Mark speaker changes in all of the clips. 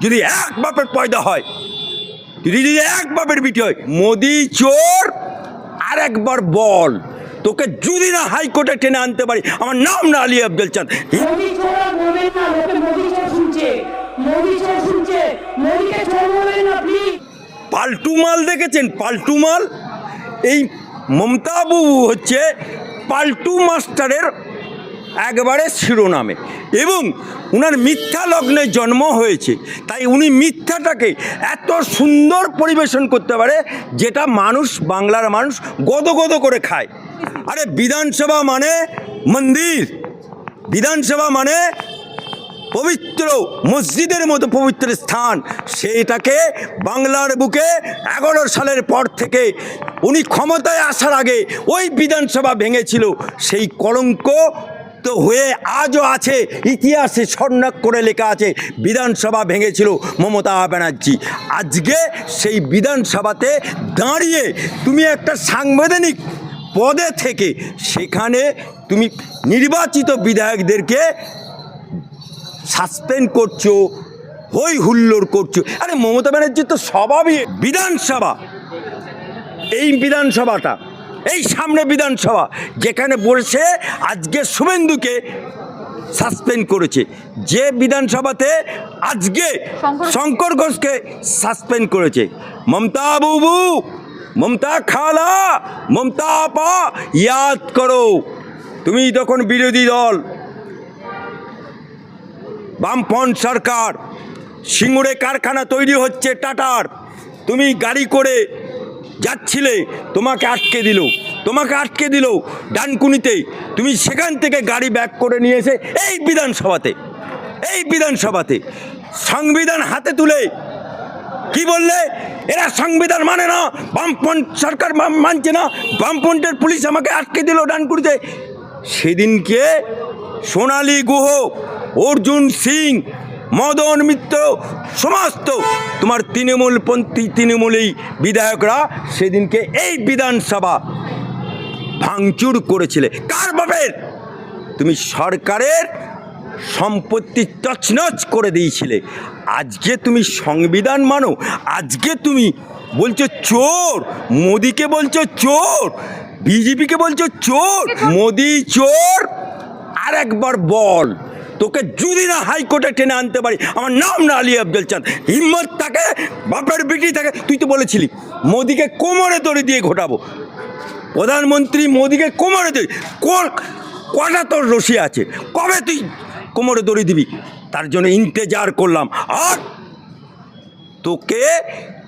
Speaker 1: যদি এক বাপের পয়দা হয় যদি যদি এক বাপের বিটি হয় মোদি চোর আর একবার বল। তোকে যদি না হাইকোর্টে টেনে আনতে পারি আমার নাম না আলী আব্দুল চাঁদ পাল্টু মাল দেখেছেন? পাল্টু মাল? এই মমতা বাবু হচ্ছে পাল্টু মাস্টারের একবারে শিরোনামে। এবং উনার মিথ্যা লগ্নে জন্ম হয়েছে। তাই উনি মিথ্যাটাকে এত সুন্দর পরিবেশন করতে পারে, যেটা মানুষ, বাংলার মানুষ গদগদ করে খায়। আরে বিধানসভা মানে মন্দির। বিধানসভা মানে পবিত্র মসজিদের মতো পবিত্র স্থান। সেইটাকে বাংলার বুকে এগারো সালের পর থেকে উনি ক্ষমতায় আসার আগে ওই বিধানসভা ভেঙেছিল। সেই কলঙ্ক তো হয়ে আজও আছে। ইতিহাসে স্বর্ণাক করে লেখা আছে, বিধানসভা ভেঙেছিল মমতা ব্যানার্জি। আজকে সেই বিধানসভাতে দাঁড়িয়ে তুমি একটা সাংবিধানিক পদে থেকে সেখানে তুমি নির্বাচিত বিধায়কদেরকে সাসপেন্ড করছ হই হুল্লোড় করছ। আরে মমতা ব্যানার্জির তো স্বভাবই বিধানসভা। এই বিধানসভাটা এই সামনে বিধানসভা যেখানে বসে আজকে শুভেন্দুকে সাসপেন্ড করেছে। যে বিধানসভাতে আজকে
Speaker 2: শঙ্কর-
Speaker 1: ঘোষকে সাসপেন্ড করেছে। মমতা বুবু মমতা খালা মমতা আপা ইয়াদ করো। তুমি তখন বিরোধী দল। বামপন সরকার সিঙ্গুরে কারখানা তৈরি হচ্ছে টাটার। তুমি গাড়ি করে যাচ্ছিলে, তোমাকে আটকে দিল। তোমাকে আটকে দিল ডানকুনিতে। তুমি সেখান থেকে গাড়ি ব্যাক করে নিয়ে এসে এই বিধানসভাতে এই বিধানসভাতে সংবিধান হাতে তুলে কি বললে? এরা সংবিধান মানে না, বামপন্থ সরকার মানছে না, বামপন্থের পুলিশ আমাকে আটকে দিল ডানকুনিতে। সেদিনকে সোনালী গুহ, অর্জুন সিং মদন মিত্র সমস্ত তোমার তৃণমূলপন্থী তৃণমূলী বিধায়করা সেদিনকে এই বিধানসভা ভাঙচুর করেছিলে। কার বাপের? তুমি সরকারের সম্পত্তি তছনছ করে দিয়েছিলে। আজকে তুমি সংবিধান মানো আজকে তুমি বলছো চোর মোদিকে বলছো চোর বিজেপিকে বলছো চোর মোদি চোর আর একবার বল। তোকে যদি না হাইকোর্টে টেনে আনতে পারি, আমার নাম না আলী আব্দুল চাঁদ। হিম্মত থাকে বাপের বিটি থাকে তুই তো বলেছিলি, মোদিকে কোমরে দড়ি দিয়ে ঘটাবো। প্রধানমন্ত্রী মোদিকে কোমরে কোন, কটা তোর রশি আছে? কবে তুই কোমরে দড়ি দিবি? তার জন্য ইন্তেজার করলাম। আর তোকে,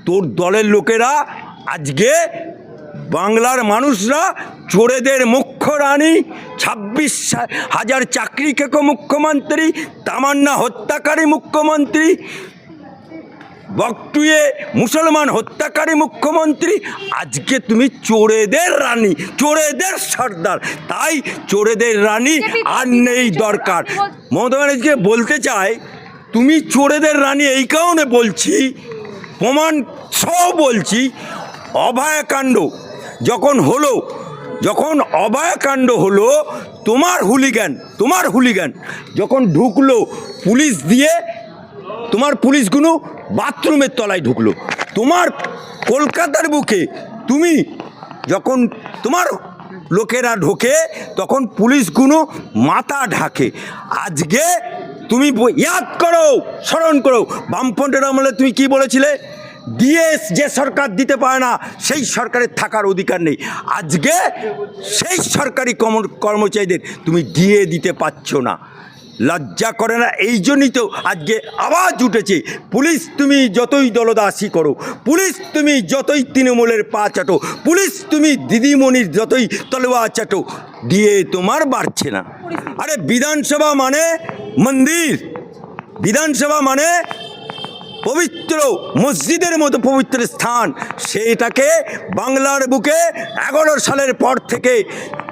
Speaker 1: তোর দলের লোকেরা, আজকে বাংলার মানুষরা চোরেদের মুখ্য রানী ছাব্বিশ হাজার চাকরি খেকো মুখ্যমন্ত্রী তামান্না হত্যাকারী মুখ্যমন্ত্রী বকটুয়ে মুসলমান হত্যাকারী মুখ্যমন্ত্রী। আজকে তুমি চোরেদের রানী চোরেদের সর্দার। তাই চোরেদের রানী আর নেই দরকার। মমতা ব্যানার্জিকে বলতে চাই তুমি চোরেদের রানী এই কারণে বলছি প্রমাণ সহ বলছি অভয়াকাণ্ড যখন হলো যখন অভয়াকাণ্ড হলো, তোমার হুলিগ্যান তোমার হুলিগ্যান যখন ঢুকলো পুলিশ দিয়ে, তোমার পুলিশগুলো বাথরুমের তলায় ঢুকলো। তোমার কলকাতার বুকে তুমি যখন, তোমার লোকেরা ঢোকে, তখন পুলিশগুলো মাথা ঢাকে। আজকে তুমি ইয়াদ করো, স্মরণ করো। বামফ্রন্টের আমলে তুমি কি বলেছিলে? ডিএস যে সরকার দিতে পারে না, সেই সরকারের থাকার অধিকার নেই। আজকে সেই সরকারি কর্ম- কর্মচারীদের তুমি ডিএ দিতে পারছ না। লজ্জা করে না, এই জন্যই তো আজকে আওয়াজ উঠেছে। পুলিশ তুমি যতই দলদাসী করো, পুলিশ তুমি যতই তৃণমূলের পা চাটো, পুলিশ তুমি দিদিমণির যতই তলোয়া চাটো দিয়ে তোমার বাড়ছে না। আরে বিধানসভা মানে মন্দির। বিধানসভা মানে পবিত্র মসজিদের মতো পবিত্র স্থান। সেইটাকে বাংলার বুকে এগারো সালের পর থেকে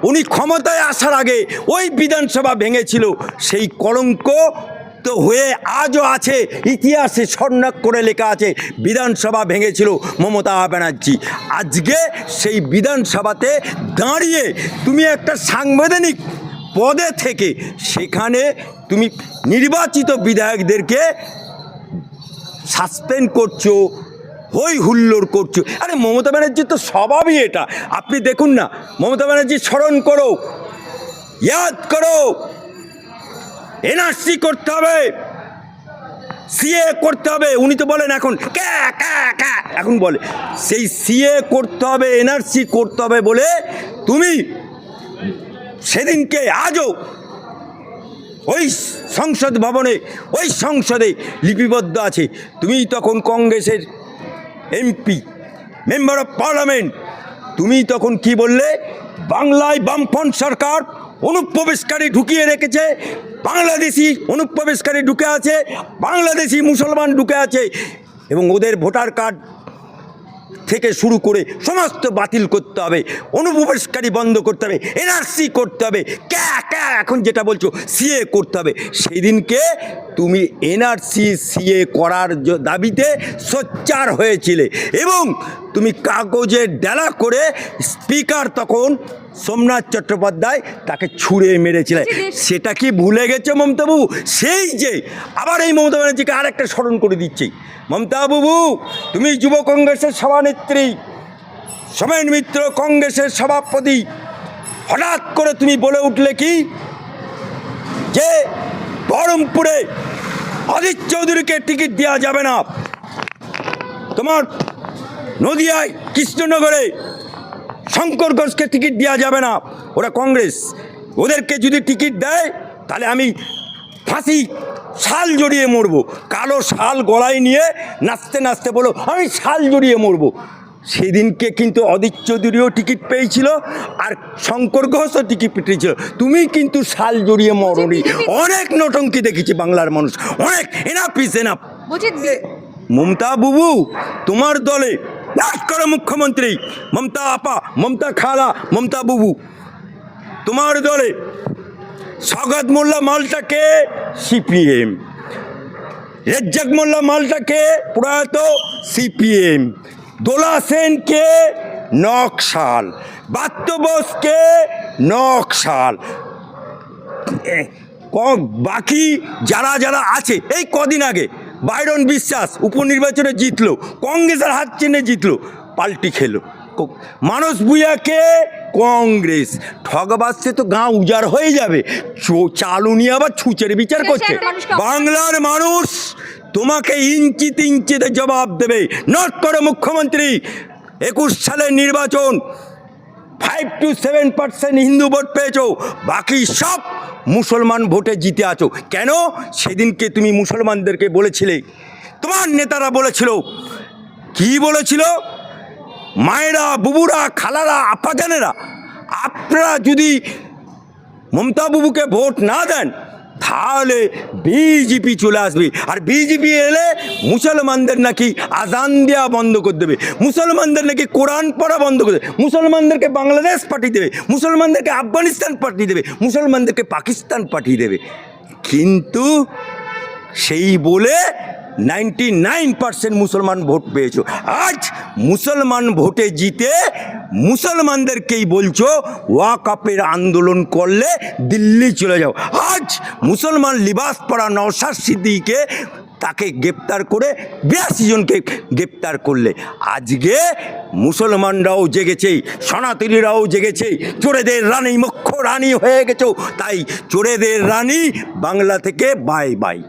Speaker 1: উনি ক্ষমতায় আসার আগে ওই বিধানসভা ভেঙেছিল। সেই কলঙ্ক তো হয়ে আজও আছে। ইতিহাসে স্বর্ণাক করে লেখা আছে, বিধানসভা ভেঙেছিল মমতা ব্যানার্জি। আজকে সেই বিধানসভাতে দাঁড়িয়ে তুমি একটা সাংবিধানিক পদে থেকে সেখানে তুমি নির্বাচিত বিধায়কদেরকে সাসপেন্ড করছ হই হুল্লোড় করছ। আরে মমতা ব্যানার্জির তো স্বভাবই এটা। আপনি দেখুন না, মমতা ব্যানার্জি স্মরণ করো, ইয়াদ করো, এনআরসি করতে হবে, সিএ করতে হবে। উনি তো বলেন এখন, ক্যা ক্যা ক্যা, এখন বলে, সেই সিএ করতে হবে, এনআরসি করতে হবে বলে তুমি সেদিনকে, আজও ওই সংসদ ভবনে, ওই সংসদে লিপিবদ্ধ আছে। তুমি তখন কংগ্রেসের এমপি, মেম্বার অফ পার্লামেন্ট। তুমি তখন কি বললে? বাংলায় বামফ্রন্ট সরকার অনুপ্রবেশকারী ঢুকিয়ে রেখেছে, বাংলাদেশি অনুপ্রবেশকারী ঢুকে আছে, বাংলাদেশি মুসলমান ঢুকে আছে। এবং ওদের ভোটার কার্ড থেকে শুরু করে সমস্ত বাতিল করতে হবে, অনুপ্রবেশকারী বন্ধ করতে হবে এনআরসি করতে হবে, ক্যা ক্যা, এখন যেটা বলছো সিএ করতে হবে। সেই দিনকে তুমি এনআরসি সিএ করার দাবিতে সোচ্চার হয়েছিলে এবং তুমি কাগজে ডেলা করে স্পিকার তখন সোমনাথ চট্টোপাধ্যায় তাকে ছুঁড়ে মেরেছিলে সেটা কি ভুলে গেছে মমতাবু সেই যে আবার এই মমতা ব্যানার্জিকে আরেকটা স্মরণ করে দিচ্ছি। মমতা বাবু তুমি যুব কংগ্রেসের সভানেত্রী সোমেন মিত্র কংগ্রেসের সভাপতি। হঠাৎ করে তুমি বলে উঠলে কি? যে বহরমপুরে অজিত চৌধুরীকে টিকিট দেওয়া যাবে না। তোমার নদিয়ায় কৃষ্ণনগরে শঙ্কর ঘোষকে টিকিট দেওয়া যাবে না। ওরা কংগ্রেস। ওদেরকে যদি টিকিট দেয় তাহলে আমি ফাঁসি শাল জড়িয়ে মরবো। কালো শাল গলায় নিয়ে নাচতে নাচতে বলো আমি শাল জড়িয়ে মরবো। সেদিনকে কিন্তু অদিত চৌধুরীও টিকিট পেয়েছিল আর শঙ্কর ঘোষও টিকিট পেয়েছিল। তুমি কিন্তু শাল জড়িয়ে মরনি। অনেক নটঙ্কি দেখেছি বাংলার মানুষ। অনেক। এনাফ ইস এনাফ মমতা বুবু তোমার দলে করো মুখ্যমন্ত্রী, মমতা আপা, মমতা খালা, মমতা বুবু। তোমার দলে স্বাগত মোল্লা মালটাকে সিপিএম। রেজ্জাক মোল্লা মালটাকে প্রয়াত সিপিএম। দোলা সেনকে নকশাল। বাত্য বোসকে নকশাল। বাকি যারা যারা আছে, এই কদিন আগে বাইরন বিশ্বাস উপনির্বাচনে জিতলো কংগ্রেসের হাত চিহ্নে জিতলো পাল্টি খেলো। মানুষ ভুইয়াকে কংগ্রেস। ঠগবাসে তো গাঁ উজাড় হয়ে যাবে চো- চালু নিয়ে আবার ছুঁচের বিচার করছে। বাংলার মানুষ তোমাকে ইঞ্চিতে ইঞ্চিতে জবাব দেবে। নট করে মুখ্যমন্ত্রী একুশ সালের নির্বাচন ফাইভ টু সেভেন পার্সেন্ট হিন্দু ভোট পেয়েছ বাকি সব মুসলমান ভোটে জিতে আছো। কেন? সেদিনকে তুমি মুসলমানদেরকে বলেছিলে। তোমার নেতারা বলেছিল। কি বলেছিল? মায়েরা, বুবুরা, খালারা আপাজানেরা আপনারা যদি মমতা বাবুকে ভোট না দেন তাহলে বিজেপি চলে আসবে। আর বিজেপি এলে মুসলমানদের নাকি আজান দেওয়া বন্ধ করে দেবে। মুসলমানদের নাকি কোরআন পড়া বন্ধ করে দেবে। মুসলমানদেরকে বাংলাদেশ পাঠিয়ে দেবে। মুসলমানদেরকে আফগানিস্তান পাঠিয়ে দেবে। মুসলমানদেরকে পাকিস্তান পাঠিয়ে দেবে। কিন্তু সেই বলে নাইনটি নাইন পার্সেন্ট মুসলমান ভোট পেয়েছ। আজ মুসলমান ভোটে জিতে মুসলমানদেরকেই বলছো ওয়াকাপের আন্দোলন করলে দিল্লি চলে যাও। আজ মুসলমান লিবাস পরা নওশাদ সিদ্দিকে তাকে গ্রেপ্তার করে বিরাশি জনকে গ্রেপ্তার করলে। আজকে মুসলমানরাও জেগেছে, সনাতনীরাও জেগেছে, চোরেদের রানী, মুখ্য রানী হয়ে গেছো। তাই চোরেদের রানী বাংলা থেকে বাই বাই